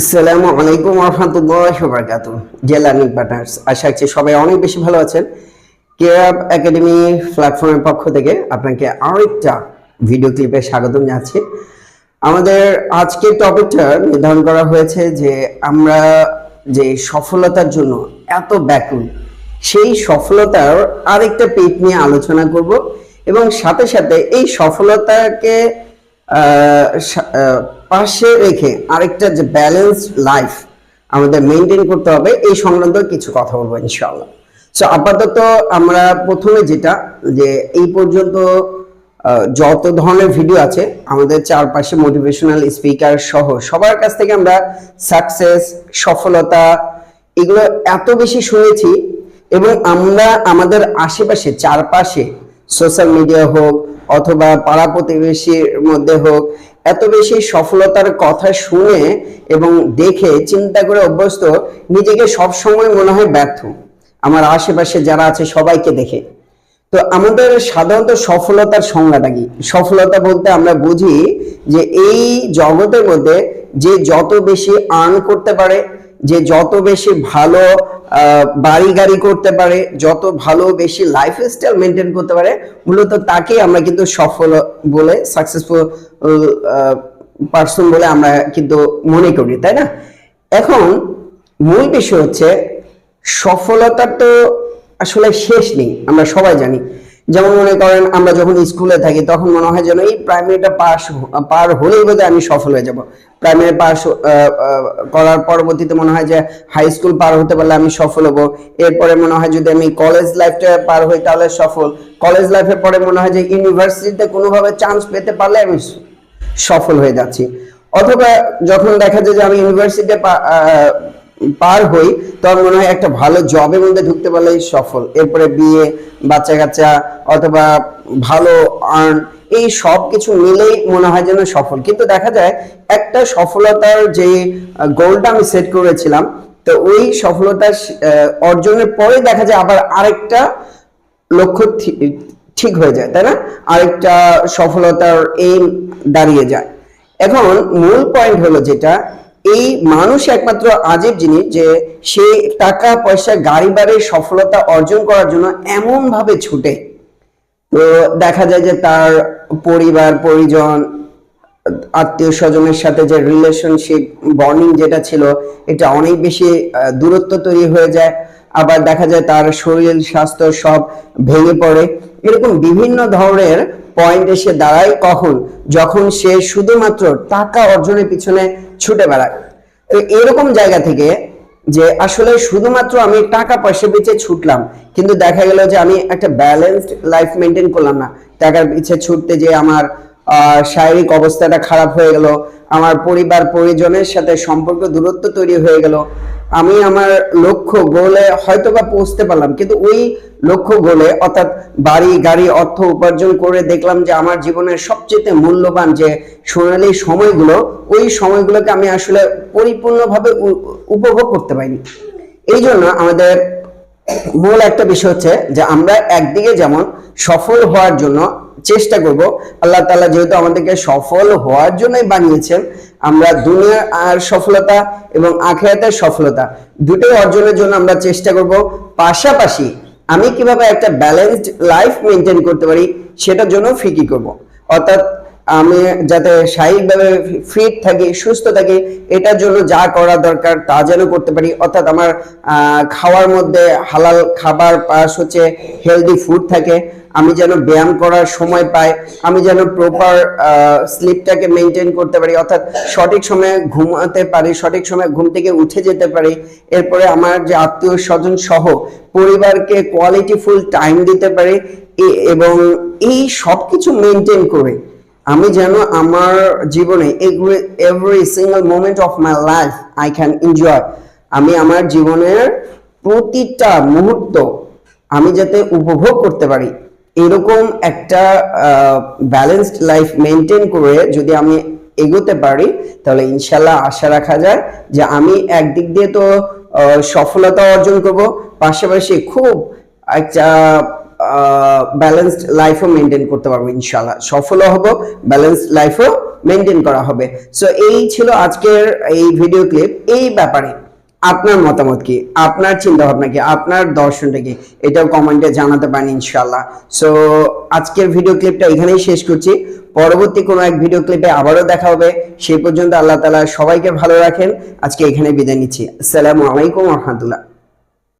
আসসালামু আলাইকুম রহমতুল্লাহ বরকাত জেলানি পার্টনার্স আশা করছি সবাই অনেক বেশি ভালো আছেন। কেয়াব একাডেমি প্ল্যাটফর্মের পক্ষ থেকে আপনাকে আরেকটা ভিডিও ক্লিপে স্বাগতম জানাচ্ছি। আমাদের আজকের টপিকটা নির্ধারণ করা হয়েছে যে আমরা যে সফলতার জন্য এত ব্যাকুল, সেই সফলতার আরেকটা পেট নিয়ে আলোচনা করব এবং সাথে সাথে এই সফলতাকে পাশে রেখে আরেকটা যে ব্যালেন্স লাইফ আমাদের মেনটেন করতে হবে, এই সংক্রান্ত কিছু কথা বলব ইনশাআল্লাহ। সো আপাতত আমরা প্রথমে যেটা, যে এই পর্যন্ত যত ধরনের ভিডিও আছে, আমাদের চারপাশে মোটিভেশনাল স্পিকার সহ সবার কাছ থেকে আমরা সাকসেস সফলতা, এগুলো এত বেশি শুনেছি এবং আমরা আমাদের আশেপাশে, চারপাশে সোশ্যাল মিডিয়া হোক অথবা পাড়া প্রতিবেশীর মধ্যে হোক, এত বেশি সফলতার কথা শুনে এবং দেখে চিন্তা করে অভ্যস্ত নিজেকে সবসময় মনে হয় ব্যর্থ। আমার আশেপাশে যারা আছে সবাইকে দেখে। তো আমাদের সাধারণত সফলতার সংজ্ঞাটা কি? সফলতা বলতে আমরা বুঝি যে এই জগতের মধ্যে যে যত বেশি আর্ন করতে পারে যে যত বেশি ভালো বাড়ি গাড়ি করতে পারে, যত ভালো বেশি লাইফ স্টাইল মেনটেন করতে পারে, মূলত তাকে আমরা কিন্তু সফল বলে সাকসেসফুল পার্সন বলে আমরা কিন্তু মনে করি, তাই না? এখন মূল বিষয় হচ্ছে, সফলতা তো আসলে শেষ নেই, আমরা সবাই জানি। যেমন মনে করেন আমরা যখন স্কুলে থাকি, তখন মনে হয় যেন এই প্রাইমারিটা পাস পার হলেই বোধহয় আমি সফল হয়ে যাব। প্রাইমারি পাস করার পরবর্তীতে মনে হয় যে হাই স্কুল পার হতে পারলে আমি সফল হব। এরপরে মনে হয় যদি আমি কলেজ লাইফটা পার হই তাহলে সফল। কলেজ লাইফের পরে মনে হয় যে ইউনিভার্সিটিতে কোনোভাবে চান্স পেতে পারলে আমি সফল হয়ে যাচ্ছি। অথবা যখন দেখা যায় যে আমি ইউনিভার্সিটিতে পার হই, তখন মনে হয় একটা ভালো জবের মধ্যে ঢুকতে পারলেই সফল। এরপরে বিয়ে বাচ্চা কাচ্চা অথবা ভালো আর্ন এই সব কিছু মিলেই মনে হয় যেন সফল। কিন্তু দেখা যায়, একটা সফলতার যে গোলটা আমি সেট করেছিলাম, তো ওই সফলতা অর্জনের পরে দেখা যায় আবার আরেকটা লক্ষ্য ঠিক হয়ে যায়, তাই না? আরেকটা সফলতার এই দাঁড়িয়ে যায়। এখন মূল পয়েন্ট হলো যেটা এই মানুষ একমাত্র আজীব জিনিস যে সে টাকা, পয়সা গাড়ি বাড়ির সফলতা অর্জন করার জন্য এমন ভাবে ছুটে। তো দেখা যায় যে তার পরিবার, পরিজন, আত্মীয় স্বজনের সাথে যে রিলেশনশিপ বর্নিং যেটা ছিল, এটা অনেক বেশি দূরত্ব তৈরি হয়ে যায়। আবার দেখা যায় তার শরীর, স্বাস্থ্য সব ভেঙে পড়ে। এরকম বিভিন্ন ধরনের পয়েন্ট এসে দাঁড়ায় কখন? যখন সে শুধুমাত্র টাকা অর্জনের পিছনে ছুটে বেড়ায়। তো এরকম জায়গা থেকে যে আসলে শুধুমাত্র আমি টাকা পয়সা বেঁচে ছুটলাম, কিন্তু দেখা গেল যে আমি একটা ব্যালেন্সড লাইফ মেনটেন করলাম না। টাকার পিছে ছুটতে যে আমার শারীরিক অবস্থাটা খারাপ হয়ে গেল, আমার পরিবার পরিজনের সাথে সম্পর্ক দূরত্ব তৈরি হয়ে গেল আমি আমার লক্ষ্য গোলে হয়তো বা পৌঁছতে পারলাম, কিন্তু ওই লক্ষ্য গোলে অর্থাৎ বাড়ি, গাড়ি, অর্থ উপার্জন করে দেখলাম যে আমার জীবনের সবচেয়ে মূল্যবান যে সোনালী সময়গুলো, ওই সময়গুলোকে আমি আসলে পরিপূর্ণভাবে উপভোগ করতে পারিনি। এই জন্য আমাদের মূল একটা বিষয় হচ্ছে যে আমরা একদিকে যেমন সফল হওয়ার জন্য চেষ্টা করব। আল্লাহ তালা যেহেতু আমাদেরকে সফল হওয়ার জন্যই বানিয়েছেন, আমরা দুনিয়া আর সফলতা এবং আখেরাতের সফলতা দুটোই অর্জনের জন্য আমরা চেষ্টা করব। পাশাপাশি আমি কীভাবে একটা ব্যালেন্সড লাইফ মেনটেন করতে পারি, সেটার জন্য ফিকি করব। অর্থাৎ আমি যাতে শারীরিকভাবে ফিট থাকি, সুস্থ থাকি, এটার জন্য যা করা দরকার তা যেন করতে পারি। অর্থাৎ আমার খাওয়ার মধ্যে হালাল খাবার পাস হচ্ছে হেলদি ফুড থাকে। আমি যেন ব্যায়াম করার সময় পাই। আমি যেন প্রপার স্লিপটাকে মেনটেন করতে পারি। অর্থাৎ সঠিক সময়ে ঘুমাতে পারি, সঠিক সময়ে ঘুম থেকে উঠে যেতে পারি। এরপরে আমার যে আত্মীয় স্বজন সহ পরিবারকে কোয়ালিটি ফুল টাইম দিতে পারি। এবং এই সব কিছু মেনটেন করে আমি যেন আমার জীবনে এগুলো every single moment of my life I can enjoy আমি আমার জীবনের প্রতিটা মুহূর্ত আমি যাতে উপভোগ করতে পারি। এরকম একটা ব্যালেন্সড লাইফ মেনটেন করে যদি আমি এগোতে পারি, তাহলে ইনশাল্লাহ আশা রাখা যায় যে আমি একদিক দিয়ে তো সফলতা অর্জন করব। পাশাপাশি খুব একটা ব্যালেন্সড লাইফও মেনটেন করতে পারব ইনশাল্লাহ সফলও হব ব্যালেন্সড লাইফও মেনটেন করা হবে। সো এই ছিল আজকের এই ভিডিও ক্লিপ এই ব্যাপারে আপনার মতামত কি? আপনার চিন্তা ভাবনা কি? আপনার দর্শনটা কি? এটাও কমেন্টে জানাতে পারেন ইনশাল্লাহ সো আজকের ভিডিও ক্লিপটা এখানেই শেষ করছি। পরবর্তী কোনো এক ভিডিও ক্লিপে আবারও দেখা হবে। সেই পর্যন্ত আল্লাহ তালা সবাইকে ভালো রাখেন। আজকে এখানে বিদায় নিচ্ছি। আসসালামু আলাইকুম রহমতুল্লাহ।